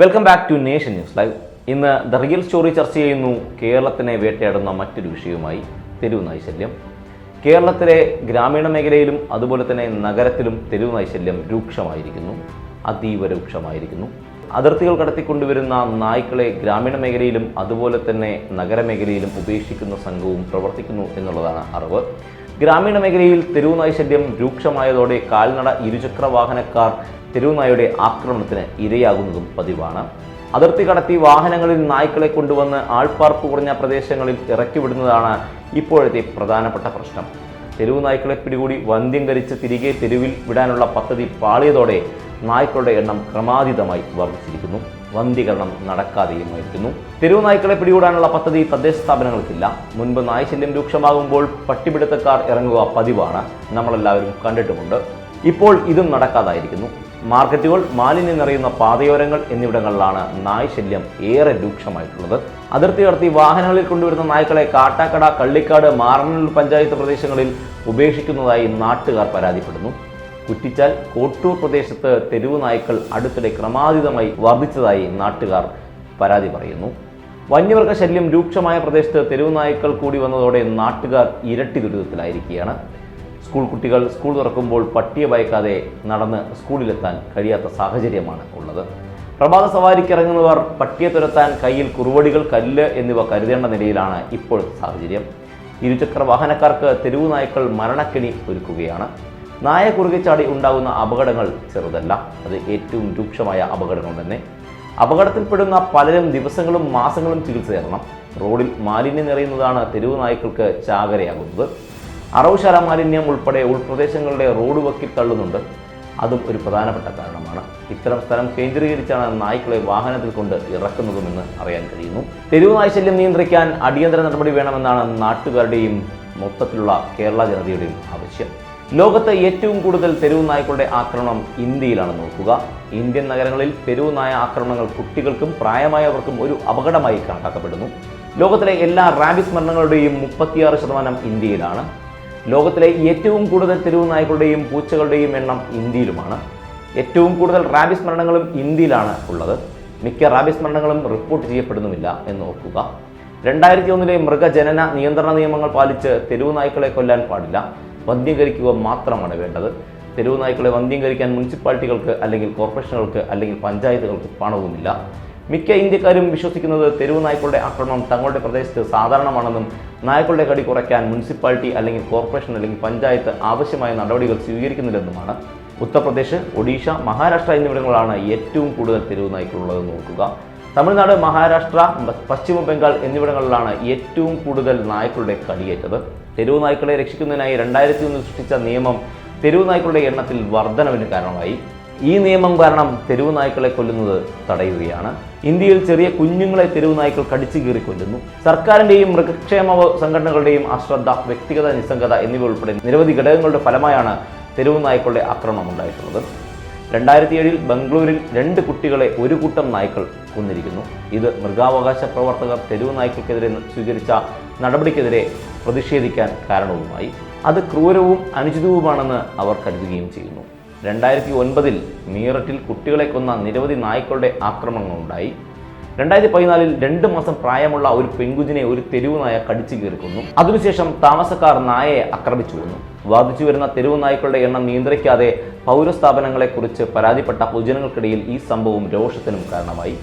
Welcome back to nation news live ഇന്ന് the real story ചർച്ച ചെയ്യുന്നു. കേരളത്തിനെ വേട്ടയാടുന്ന മറ്റൊരു വിഷയവുമായി. തെരുവ് നൈശല്യം. കേരളത്തിലെ ഗ്രാമീണ മേഖലയിലും അതുപോലെ തന്നെ നഗരത്തിലും തെരുവ് നൈശല്യം രൂക്ഷമായിരിക്കുന്നു. അതീവ രൂക്ഷമായിരിക്കുന്നു. അതിർത്തികൾ കടത്തിക്കൊണ്ടുവരുന്ന നായ്ക്കളെ ഗ്രാമീണ മേഖലയിലും അതുപോലെ തന്നെ നഗരമേഖലയിലും ഉപേക്ഷിക്കുന്ന സംഘവും പ്രവർത്തിക്കുന്നു എന്നുള്ളതാണ് അറിവ്. ഗ്രാമീണ മേഖലയിൽ തെരുവ് നൈശല്യം രൂക്ഷമായതോടെ കാൽനട ഇരുചക്ര വാഹനക്കാർ തെരുവുനായയുടെ ആക്രമണത്തിന് ഇരയാകുന്നതും പതിവാണ്. അതിർത്തി കടത്തി വാഹനങ്ങളിൽ നായ്ക്കളെ കൊണ്ടുവന്ന് ആൾപ്പാർപ്പ് കുറഞ്ഞ പ്രദേശങ്ങളിൽ ഇറക്കിവിടുന്നതാണ് ഇപ്പോഴത്തെ പ്രധാനപ്പെട്ട പ്രശ്നം. തെരുവു നായ്ക്കളെ പിടികൂടി വന്ധ്യംകരിച്ച് തിരികെ തെരുവിൽ വിടാനുള്ള പദ്ധതി പാളിയതോടെ നായ്ക്കളുടെ എണ്ണം ക്രമാതീതമായി വർദ്ധിച്ചിരിക്കുന്നു. വന്ധ്യകരണം നടക്കാതെയുമായിരിക്കുന്നു തെരുവു നായ്ക്കളെ പിടികൂടാനുള്ള പദ്ധതി തദ്ദേശ സ്ഥാപനങ്ങൾക്കില്ല. മുൻപ് നായ്ശല്യം രൂക്ഷമാകുമ്പോൾ പട്ടിപിടുത്തക്കാർ ഇറങ്ങുക പതിവാണ്. നമ്മളെല്ലാവരും കണ്ടിട്ടുമുണ്ട്. ഇപ്പോൾ ഇതും നടക്കാതായിരിക്കുന്നു. മാർക്കറ്റുകൾ മാലിന്യം നിറയുന്ന പാതയോരങ്ങൾ എന്നിവിടങ്ങളിലാണ് നായ് ശല്യം ഏറെ രൂക്ഷമായിട്ടുള്ളത്. അതിർത്തി കടത്തി വാഹനങ്ങളിൽ കൊണ്ടുവരുന്ന നായ്ക്കളെ കാട്ടാക്കട കള്ളിക്കാട് മാറനൂർ പഞ്ചായത്ത് പ്രദേശങ്ങളിൽ ഉപേക്ഷിക്കുന്നതായി നാട്ടുകാർ പരാതിപ്പെടുന്നു. കുറ്റിച്ചാൽ കോട്ടൂർ പ്രദേശത്ത് തെരുവ് നായ്ക്കൾ അടുത്തിടെ ക്രമാതീതമായി വർദ്ധിച്ചതായി നാട്ടുകാർ പരാതി പറയുന്നു. വന്യമൃഗ ശല്യം രൂക്ഷമായ പ്രദേശത്ത് തെരുവ് നായ്ക്കൾ കൂടി വന്നതോടെ നാട്ടുകാർ ഇരട്ടി ദുരിതത്തിലായിരിക്കുകയാണ്. സ്കൂൾ കുട്ടികൾ സ്കൂൾ തുറക്കുമ്പോൾ പട്ടിയെ ഭയക്കാതെ നടന്ന് സ്കൂളിലെത്താൻ കഴിയാത്ത സാഹചര്യമാണ് ഉള്ളത്. പ്രഭാത സവാരിക്ക് ഇറങ്ങുന്നവർ പട്ടിയെ തുരത്താൻ കയ്യിൽ കുറുവടികൾ കല്ല് എന്നിവ കരുതേണ്ട നിലയിലാണ് ഇപ്പോഴത്തെ സാഹചര്യം. ഇരുചക്ര വാഹനക്കാർക്ക് തെരുവു നായ്ക്കൾ മരണക്കിണി ഒരുക്കുകയാണ്. നായ കുറുകിച്ചാടി ചാടി ഉണ്ടാകുന്ന അപകടങ്ങൾ ചെറുതല്ല. അത് ഏറ്റവും രൂക്ഷമായ അപകടങ്ങൾ തന്നെ. അപകടത്തിൽപ്പെടുന്ന പലരും ദിവസങ്ങളും മാസങ്ങളും ചികിത്സ റോഡിൽ മാലിന്യം നിറയുന്നതാണ് തെരുവു നായ്ക്കൾക്ക് ചാകരയാകുന്നത്. അറവുശാല മാലിന്യം ഉൾപ്പെടെ ഉൾപ്രദേശങ്ങളുടെ റോഡ് വക്കി തള്ളുന്നുണ്ട്. അതും ഒരു പ്രധാനപ്പെട്ട കാരണമാണ്. ഇത്തരം സ്ഥലം കേന്ദ്രീകരിച്ചാണ് നായ്ക്കളെ വാഹനത്തിൽ കൊണ്ട് ഇറക്കുന്നതുമെന്ന് അറിയാൻ കഴിയുന്നു. തെരുവ് നായ്ശല്യം നിയന്ത്രിക്കാൻ അടിയന്തര നടപടി വേണമെന്നാണ് നാട്ടുകാരുടെയും മൊത്തത്തിലുള്ള കേരള ജനതയുടെയും ആവശ്യം. ലോകത്ത് ഏറ്റവും കൂടുതൽ തെരുവ് നായ്ക്കളുടെ ആക്രമണം ഇന്ത്യയിലാണ് നോക്കുക. ഇന്ത്യൻ നഗരങ്ങളിൽ തെരുവ് നായ ആക്രമണങ്ങൾ കുട്ടികൾക്കും പ്രായമായവർക്കും ഒരു അപകടമായി കണക്കാക്കപ്പെടുന്നു. ലോകത്തിലെ എല്ലാ റാബിസ് മരണങ്ങളുടെയും മുപ്പത്തിയാറ് ശതമാനം ഇന്ത്യയിലാണ്. ലോകത്തിലെ ഏറ്റവും കൂടുതൽ തെരുവ് നായ്ക്കളുടെയും പൂച്ചകളുടെയും എണ്ണം ഇന്ത്യയിലുമാണ്. ഏറ്റവും കൂടുതൽ റാബിസ് മരണങ്ങളും ഇന്ത്യയിലാണ് ഉള്ളത്. മിക്ക റാബിസ് മരണങ്ങളും റിപ്പോർട്ട് ചെയ്യപ്പെടുന്നുമില്ല എന്ന് ഓർക്കുക. രണ്ടായിരത്തി ഒന്നിലെ മൃഗജനന നിയന്ത്രണ നിയമങ്ങൾ പാലിച്ച് തെരുവ് നായ്ക്കളെ കൊല്ലാൻ പാടില്ല. വന്ധ്യീകരിക്കുക മാത്രമാണ് വേണ്ടത്. തെരുവ് നായ്ക്കളെ വന്ധ്യീകരിക്കാൻ മുനിസിപ്പാലിറ്റികൾക്ക് അല്ലെങ്കിൽ കോർപ്പറേഷനുകൾക്ക് അല്ലെങ്കിൽ പഞ്ചായത്തുകൾക്ക് പണവുമില്ല. മിക്ക ഇന്ത്യക്കാരും വിശ്വസിക്കുന്നത് തെരുവ് നായ്ക്കളുടെ ആക്രമണം തങ്ങളുടെ പ്രദേശത്ത് സാധാരണമാണെന്നും നായ്ക്കളുടെ കടി കുറയ്ക്കാൻ മുനിസിപ്പാലിറ്റി അല്ലെങ്കിൽ കോർപ്പറേഷൻ അല്ലെങ്കിൽ പഞ്ചായത്ത് ആവശ്യമായ നടപടികൾ സ്വീകരിക്കുന്നില്ലെന്നുമാണ് ഉത്തർപ്രദേശ് ഒഡീഷ മഹാരാഷ്ട്ര എന്നിവിടങ്ങളാണ് ഏറ്റവും കൂടുതൽ തെരുവ് നായ്ക്കളുള്ളത് നോക്കുക. തമിഴ്നാട് മഹാരാഷ്ട്ര പശ്ചിമ ബംഗാൾ എന്നിവിടങ്ങളിലാണ് ഏറ്റവും കൂടുതൽ നായ്ക്കളുടെ കടിയേറ്റത്. തെരുവ് നായ്ക്കളെ രക്ഷിക്കുന്നതിനായി രണ്ടായിരത്തി ഒന്നിൽ സൃഷ്ടിച്ച നിയമം തെരുവ് നായ്ക്കളുടെ എണ്ണത്തിൽ വർധനവിന് കാരണമായി. ഈ നിയമം കാരണം തെരുവ് നായ്ക്കളെ കൊല്ലുന്നത് തടയുകയാണ്. ഇന്ത്യയിൽ ചെറിയ കുഞ്ഞുങ്ങളെ തെരുവ് നായ്ക്കൾ കടിച്ചു കീറി കൊല്ലുന്നു. സർക്കാരിന്റെയും മൃഗക്ഷേമ സംഘടനകളുടെയും അശ്രദ്ധ വ്യക്തിഗത നിസ്സംഗത എന്നിവ ഉൾപ്പെടെ നിരവധി ഘടകങ്ങളുടെ ഫലമായാണ് തെരുവ് നായ്ക്കളുടെ ആക്രമണം ഉണ്ടായിട്ടുള്ളത്. രണ്ടായിരത്തി ഏഴിൽ ബംഗളൂരിൽ രണ്ട് കുട്ടികളെ ഒരു കൂട്ടം നായ്ക്കൾ കൊന്നിരിക്കുന്നു. ഇത് മൃഗാവകാശ പ്രവർത്തകർ തെരുവ് നായ്ക്കൾക്കെതിരെ സ്വീകരിച്ച നടപടിക്കെതിരെ പ്രതിഷേധിക്കാൻ കാരണവുമായി. അത് ക്രൂരവും അനുചിതവുമാണെന്ന് അവർ കരുതുകയും ചെയ്യുന്നു. രണ്ടായിരത്തി ഒൻപതിൽ മീററ്റിൽ കുട്ടികളെ കൊന്ന നിരവധി നായ്ക്കളുടെ ആക്രമണങ്ങളുണ്ടായി. രണ്ടായിരത്തി പതിനാലിൽ രണ്ട് മാസം പ്രായമുള്ള ഒരു പെൺകുഞ്ഞിനെ ഒരു തെരുവ് നായ കടിച്ചു കീർക്കുന്നു അതിനുശേഷം താമസക്കാർ നായയെ ആക്രമിച്ചു വന്നു വാദിച്ചു വരുന്ന തെരുവ് നായ്ക്കളുടെ എണ്ണം നിയന്ത്രിക്കാതെ പൗരസ്ഥാപനങ്ങളെക്കുറിച്ച് പരാതിപ്പെട്ട പൊതുജനങ്ങൾക്കിടയിൽ ഈ സംഭവം രോഷത്തിനും കാരണമായി.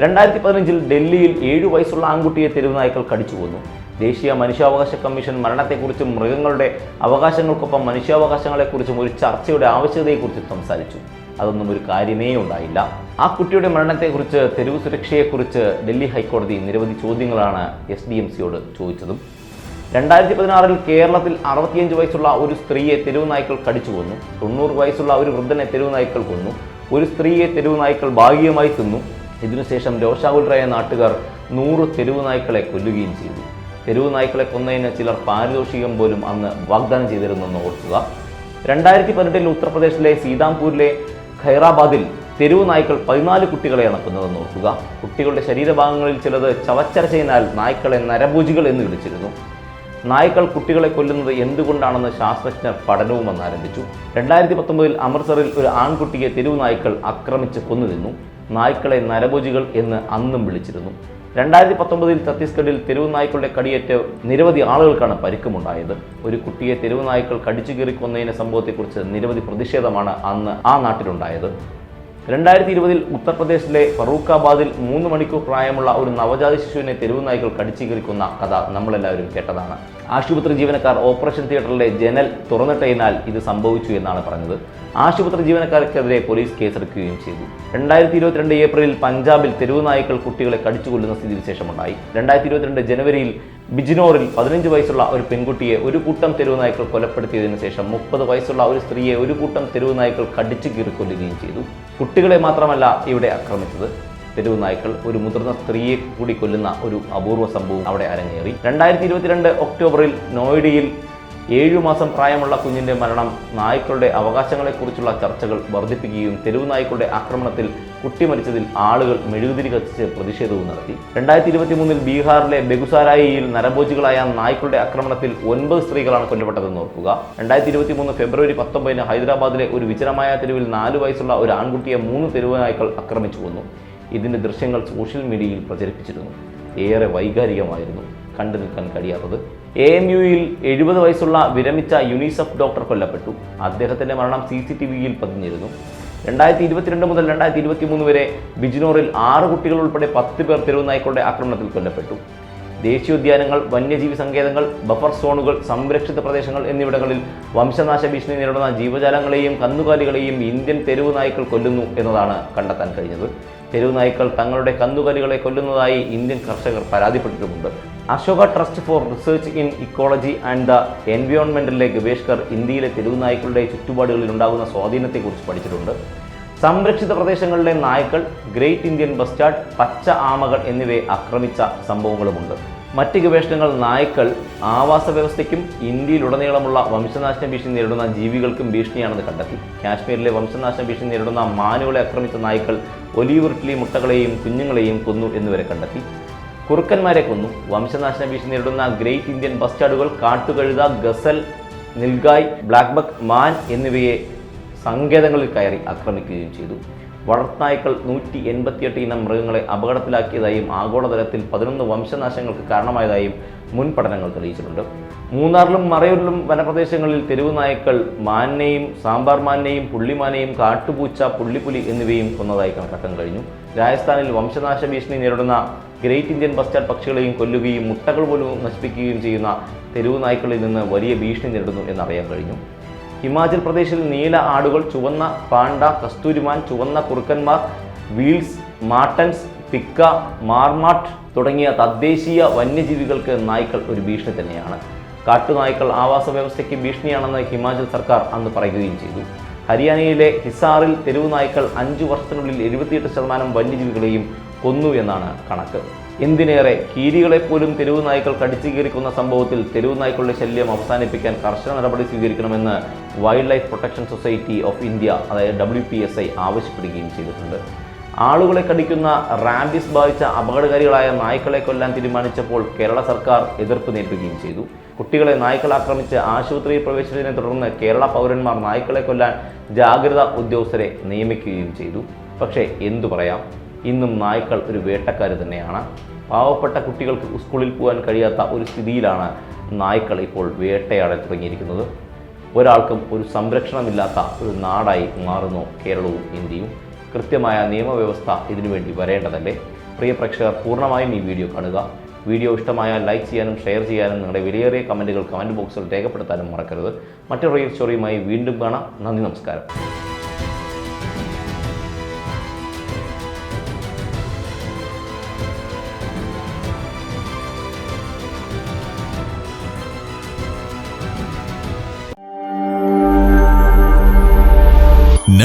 രണ്ടായിരത്തി പതിനഞ്ചിൽ ഡൽഹിയിൽ ഏഴു വയസ്സുള്ള ആൺകുട്ടിയെ തെരുവ് നായ്ക്കൾ കടിച്ചു കൊന്നു. ദേശീയ മനുഷ്യാവകാശ കമ്മീഷൻ മരണത്തെക്കുറിച്ചും മൃഗങ്ങളുടെ അവകാശങ്ങൾക്കൊപ്പം മനുഷ്യാവകാശങ്ങളെക്കുറിച്ചും ഒരു ചർച്ചയുടെ ആവശ്യകതയെക്കുറിച്ച് സംസാരിച്ചു. അതൊന്നും ഒരു കാര്യമേ ഉണ്ടായില്ല. ആ കുട്ടിയുടെ മരണത്തെക്കുറിച്ച് തെരുവ് സുരക്ഷയെക്കുറിച്ച് ഡൽഹി ഹൈക്കോടതി നിരവധി ചോദ്യങ്ങളാണ് എസ് ഡി എം സിയോട് ചോദിച്ചതും. രണ്ടായിരത്തി പതിനാറിൽ കേരളത്തിൽ അറുപത്തിയഞ്ച് വയസ്സുള്ള ഒരു സ്ത്രീയെ തെരുവ് നായ്ക്കൾ കടിച്ചു കൊന്നു. തൊണ്ണൂറ് വയസ്സുള്ള ഒരു വൃദ്ധനെ തെരുവ് നായ്ക്കൾ കൊന്നു. ഒരു സ്ത്രീയെ തെരുവ് നായ്ക്കൾ ഭാഗികമായി തിന്നു. ഇതിനുശേഷം രോഷാകുലരായ നാട്ടുകാർ നൂറ് തെരുവ് നായ്ക്കളെ കൊല്ലുകയും ചെയ്തു. തെരുവ് നായ്ക്കളെ കൊന്നതിന് ചിലർ പാരിതോഷികം പോലും അന്ന് വാഗ്ദാനം ചെയ്തിരുന്നെന്ന് ഓർക്കുക. രണ്ടായിരത്തി പതിനെട്ടിൽ ഉത്തർപ്രദേശിലെ സീതാംപൂരിലെ ഖൈറാബാദിൽ തെരുവ് നായ്ക്കൾ പതിനാല് കുട്ടികളെ അണക്കുന്നതെന്ന് ഓർക്കുക. കുട്ടികളുടെ ശരീരഭാഗങ്ങളിൽ ചിലത് ചവച്ചരച്ചതിനാൽ നായ്ക്കളെ നരഭൂജികൾ എന്ന് വിളിച്ചിരുന്നു. നായ്ക്കൾ കുട്ടികളെ കൊല്ലുന്നത് എന്തുകൊണ്ടാണെന്ന് ശാസ്ത്രജ്ഞർ പഠനവും വന്നാരംഭിച്ചു രണ്ടായിരത്തി പത്തൊമ്പതിൽ അമൃത്സറിൽ ഒരു ആൺകുട്ടിയെ തെരുവ് നായ്ക്കൾ ആക്രമിച്ച് കൊന്നു തിന്നു. നായ്ക്കളെ നരഭോജികൾ എന്ന് അന്നും വിളിച്ചിരുന്നു. രണ്ടായിരത്തി പത്തൊമ്പതിൽ ഛത്തീസ്ഗഡിൽ തെരുവ് നായ്ക്കളുടെ കടിയേറ്റ് നിരവധി ആളുകൾക്കാണ് പരിക്കുമുണ്ടായത്. ഒരു കുട്ടിയെ തെരുവ് നായ്ക്കൾ കടിച്ചു കീറിക്കൊന്നതിനെ സംഭവത്തെക്കുറിച്ച് നിരവധി പ്രതിഷേധമാണ് അന്ന് ആ നാട്ടിലുണ്ടായത്. രണ്ടായിരത്തി ഇരുപതിൽ ഉത്തർപ്രദേശിലെ ഫറൂഖാബാദിൽ മൂന്ന് മണിക്കൂർ പ്രായമുള്ള ഒരു നവജാത ശിശുവിനെ തെരുവ് നായ്ക്കൾ കടിച്ചു കീറിക്കുന്ന കഥ നമ്മളെല്ലാവരും കേട്ടതാണ്. ആശുപത്രി ജീവനക്കാർ ഓപ്പറേഷൻ തിയേറ്ററിലെ ജനൽ തുറന്നിട്ടതിനാൽ ഇത് സംഭവിച്ചു എന്നാണ് പറഞ്ഞത്. ആശുപത്രി ജീവനക്കാർക്കെതിരെ പോലീസ് കേസെടുക്കുകയും ചെയ്തു. രണ്ടായിരത്തി ഇരുപത്തിരണ്ട് ഏപ്രിലിൽ പഞ്ചാബിൽ തെരുവ് നായ്ക്കൾ കുട്ടികളെ കടിച്ചുകൊല്ലുന്ന സ്ഥിതിവിശേഷമുണ്ടായി. രണ്ടായിരത്തി ഇരുപത്തിരണ്ട് ജനുവരിയിൽ ബിജ്നോറിൽ പതിനഞ്ച് വയസ്സുള്ള ഒരു പെൺകുട്ടിയെ ഒരു കൂട്ടം തെരുവ് നായ്ക്കൾ കൊലപ്പെടുത്തിയതിനു ശേഷം മുപ്പത് വയസ്സുള്ള ഒരു സ്ത്രീയെ ഒരു കൂട്ടം തെരുവ് നായ്ക്കൾ കടിച്ചു കീറിക്കൊല്ലുകയും ചെയ്തു. കുട്ടികളെ മാത്രമല്ല ഇവിടെ ആക്രമിച്ചത്. തെരുവ് നായ്ക്കൾ ഒരു മുതിർന്ന സ്ത്രീയെ കൂടി കൊല്ലുന്ന ഒരു അപൂർവ സംഭവം അവിടെ അരങ്ങേറി. രണ്ടായിരത്തി ഇരുപത്തിരണ്ട് ഒക്ടോബറിൽ നോയിഡയിൽ ഏഴു മാസം പ്രായമുള്ള കുഞ്ഞിന്റെ മരണം നായ്ക്കളുടെ അവകാശങ്ങളെക്കുറിച്ചുള്ള ചർച്ചകൾ വർദ്ധിപ്പിക്കുകയും തെരുവ് നായ്ക്കളുടെ ആക്രമണത്തിൽ കുട്ടി മരിച്ചതിൽ ആളുകൾ മെഴുകുതിരി കത്തിച്ച് പ്രതിഷേധവും നടത്തി. രണ്ടായിരത്തി ഇരുപത്തി മൂന്നിൽ ബീഹാറിലെ ബെഗുസാരായിയിൽ നരഭോജികളായ നായ്ക്കളുടെ ആക്രമണത്തിൽ ഒൻപത് സ്ത്രീകളാണ് കൊല്ലപ്പെട്ടതെന്ന് ഓർക്കുക. രണ്ടായിരത്തി ഇരുപത്തി മൂന്ന് ഫെബ്രുവരി പത്തൊമ്പതിന് ഹൈദരാബാദിലെ ഒരു വിചരമായ തെരുവിൽ നാല് വയസ്സുള്ള ഒരു ആൺകുട്ടിയെ മൂന്ന് തെരുവ് നായ്ക്കൾ ആക്രമിച്ചു കൊന്നു. ഇതിന്റെ ദൃശ്യങ്ങൾ സോഷ്യൽ മീഡിയയിൽ പ്രചരിപ്പിച്ചിരുന്നു. ഏറെ വൈകാരികമായിരുന്നു കണ്ടു നിൽക്കാൻ കഴിയാത്തത്. എ എം യുയിൽ എഴുപത് വയസ്സുള്ള വിരമിച്ച യുനിസെഫ് ഡോക്ടർ കൊല്ലപ്പെട്ടു. അദ്ദേഹത്തിന്റെ മരണം സി സി ടി വിയിൽ പതിഞ്ഞിരുന്നു. രണ്ടായിരത്തി ഇരുപത്തിരണ്ട് മുതൽ രണ്ടായിരത്തി ഇരുപത്തി മൂന്ന് വരെ ബിജ്നോറിൽ ആറ് കുട്ടികൾ ഉൾപ്പെടെ പത്ത് പേർ തെരുവ് നായ്ക്കളുടെ ആക്രമണത്തിൽ കൊല്ലപ്പെട്ടു. ദേശീയോദ്യാനങ്ങൾ വന്യജീവി സങ്കേതങ്ങൾ ബഫർ സോണുകൾ സംരക്ഷിത പ്രദേശങ്ങൾ എന്നിവിടങ്ങളിൽ വംശനാശ ഭീഷണി നേരിടുന്ന ജീവജാലങ്ങളെയും കന്നുകാലികളെയും ഇന്ത്യൻ തെരുവ് നായ്ക്കൾ കൊല്ലുന്നു എന്നതാണ് കണ്ടെത്താൻ കഴിഞ്ഞത്. തെരുവ് നായ്ക്കൾ തങ്ങളുടെ കന്നുകാലികളെ കൊല്ലുന്നതായി ഇന്ത്യൻ കർഷകർ പരാതിപ്പെട്ടിട്ടുമുണ്ട്. Ashoka trust for research in ecology and the എൻവയോൺമെന്റിലെ ഗവേഷകർ ഇന്ത്യയിലെ തെരുവ് നായ്ക്കളുടെ ചുറ്റുപാടുകളിൽ ഉണ്ടാകുന്ന സ്വാധീനത്തെക്കുറിച്ച് പഠിച്ചിട്ടുണ്ട്. സംരക്ഷിത പ്രദേശങ്ങളിലെ നായ്ക്കൾ ഗ്രേറ്റ് ഇന്ത്യൻ ബസ്റ്റാർഡ് പച്ച ആമകൾ എന്നിവയെ ആക്രമിച്ച സംഭവങ്ങളുമുണ്ട്. മറ്റ് ഗവേഷണങ്ങൾ നായ്ക്കൾ ആവാസ വ്യവസ്ഥയ്ക്കും ഇന്ത്യയിലുടനീളമുള്ള വംശനാശന ഭീഷണി നേരിടുന്ന ജീവികൾക്കും ഭീഷണിയാണെന്ന് കണ്ടെത്തി. കാശ്മീരിലെ വംശനാശന ഭീഷണി നേരിടുന്ന മാനുകളെ ആക്രമിച്ച നായ്ക്കൾ ഒലിയുരുട്ടിലി മുട്ടകളെയും കുഞ്ഞുങ്ങളെയും കൊന്നു എന്നിവരെ കണ്ടെത്തി. കുറുക്കന്മാരെ കൊന്നു. വംശനാശന ഭീഷണി നേരിടുന്ന ഗ്രേറ്റ് ഇന്ത്യൻ ബസ്റ്റാർഡുകൾ കാട്ടുകഴുത ഗസൽ നിൽഗായ് ബ്ലാക്ക് ബക്ക് മാൻ എന്നിവയെ സങ്കേതങ്ങളിൽ കയറി ആക്രമിക്കുകയും ചെയ്തു. വളർത്തായ്ക്കൾ നൂറ്റി എൺപത്തിയെട്ട് ഇനം മൃഗങ്ങളെ അപകടത്തിലാക്കിയതായും ആഗോളതലത്തിൽ പതിനൊന്ന് വംശനാശങ്ങൾക്ക് കാരണമായതായും മുൻ പഠനങ്ങൾ തെളിയിച്ചിട്ടുണ്ട്. മൂന്നാറിലും മറയൂരിലും വനപ്രദേശങ്ങളിൽ തെരുവ് നായ്ക്കൾ മാനിനെയും സാമ്പാർ മാനിനെയും പുള്ളിമാനെയും കാട്ടുപൂച്ച പുള്ളിപ്പുലി എന്നിവയും കൊന്നതായി കണക്കാക്കാൻ കഴിഞ്ഞു. രാജസ്ഥാനിൽ വംശനാശ ഭീഷണി നേരിടുന്ന ഗ്രേറ്റ് ഇന്ത്യൻ ബസ്റ്റാർഡ് പക്ഷികളെയും കൊല്ലുകയും മുട്ടകൾ പോലും നശിപ്പിക്കുകയും ചെയ്യുന്ന തെരുവ് നായ്ക്കളിൽ നിന്ന് വലിയ ഭീഷണി നേരിടുന്നു എന്നറിയാൻ കഴിഞ്ഞു. ഹിമാചൽ പ്രദേശിൽ നീല ആടുകൾ ചുവന്ന പാണ്ട കസ്തൂരിമാൻ ചുവന്ന കുറുക്കന്മാർ വീൽസ് മാർട്ടൻസ് പിക്ക മാർമാട്ട് തുടങ്ങിയ തദ്ദേശീയ വന്യജീവികൾക്ക് നായ്ക്കൾ ഒരു ഭീഷണി തന്നെയാണ്. കാട്ടുനായ്ക്കൾ ആവാസ വ്യവസ്ഥയ്ക്ക് ഭീഷണിയാണെന്ന് ഹിമാചൽ സർക്കാർ അന്ന് പറയുകയും ചെയ്തു. ഹരിയാനയിലെ ഹിസാറിൽ തെരുവ് നായ്ക്കൾ അഞ്ചു വർഷത്തിനുള്ളിൽ എഴുപത്തിയെട്ട് ശതമാനം വന്യജീവികളെയും കൊന്നു എന്നാണ് കണക്ക്. എന്തിനേറെ കീരികളെപ്പോലും തെരുവ് നായ്ക്കൾ കടിച്ചു കീറിക്കുന്ന സംഭവത്തിൽ തെരുവ് നായ്ക്കളുടെ ശല്യം അവസാനിപ്പിക്കാൻ കർശന നടപടി സ്വീകരിക്കണമെന്ന് wildlife protection society of India അതായത് ഡബ്ല്യു പി എസ് ഐ ആവശ്യപ്പെടുകയും ചെയ്തിട്ടുണ്ട്. ആളുകളെ കടിക്കുന്ന റാബിസ് ബാധിച്ച അപകടകാരികളായ നായ്ക്കളെ കൊല്ലാൻ തീരുമാനിച്ചപ്പോൾ കേരള സർക്കാർ എതിർപ്പ് നേരിടുകയും ചെയ്തു. കുട്ടികളെ നായ്ക്കൾ ആക്രമിച്ച് ആശുപത്രിയിൽ പ്രവേശിച്ചതിനെ തുടർന്ന് കേരള പൗരന്മാർ നായ്ക്കളെ കൊല്ലാൻ ജാഗ്രതാ ഉദ്യോഗസ്ഥരെ നിയമിക്കുകയും ചെയ്തു. പക്ഷേ എന്തു പറയാം? ഇന്നും നായ്ക്കൾ ഒരു വേട്ടക്കാർ തന്നെയാണ്. പാവപ്പെട്ട കുട്ടികൾക്ക് സ്കൂളിൽ പോകാൻ കഴിയാത്ത ഒരു സ്ഥിതിയിലാണ് നായ്ക്കൾ ഇപ്പോൾ വേട്ടയാടാൻ തുടങ്ങിയിരിക്കുന്നത്. ഒരാൾക്കും ഒരു സംരക്ഷണമില്ലാത്ത ഒരു നാടായി മാറുന്നു കേരളവും ഇന്ത്യയും. കൃത്യമായ നിയമവ്യവസ്ഥ ഇതിനുവേണ്ടി വരേണ്ടതല്ലേ? പ്രിയ പ്രേക്ഷകർ പൂർണമായും ഈ വീഡിയോ കാണുക. വീഡിയോ ഇഷ്ടമായാൽ ലൈക്ക് ചെയ്യാനും ഷെയർ ചെയ്യാനും നിങ്ങളുടെ വിലയേറിയ കമന്റുകൾ കമന്റ് ബോക്സിൽ രേഖപ്പെടുത്താനും മറക്കരുത്. മറ്റൊരു സ്റ്റോറിയുമായി വീണ്ടും കാണാം. നന്ദി നമസ്കാരം.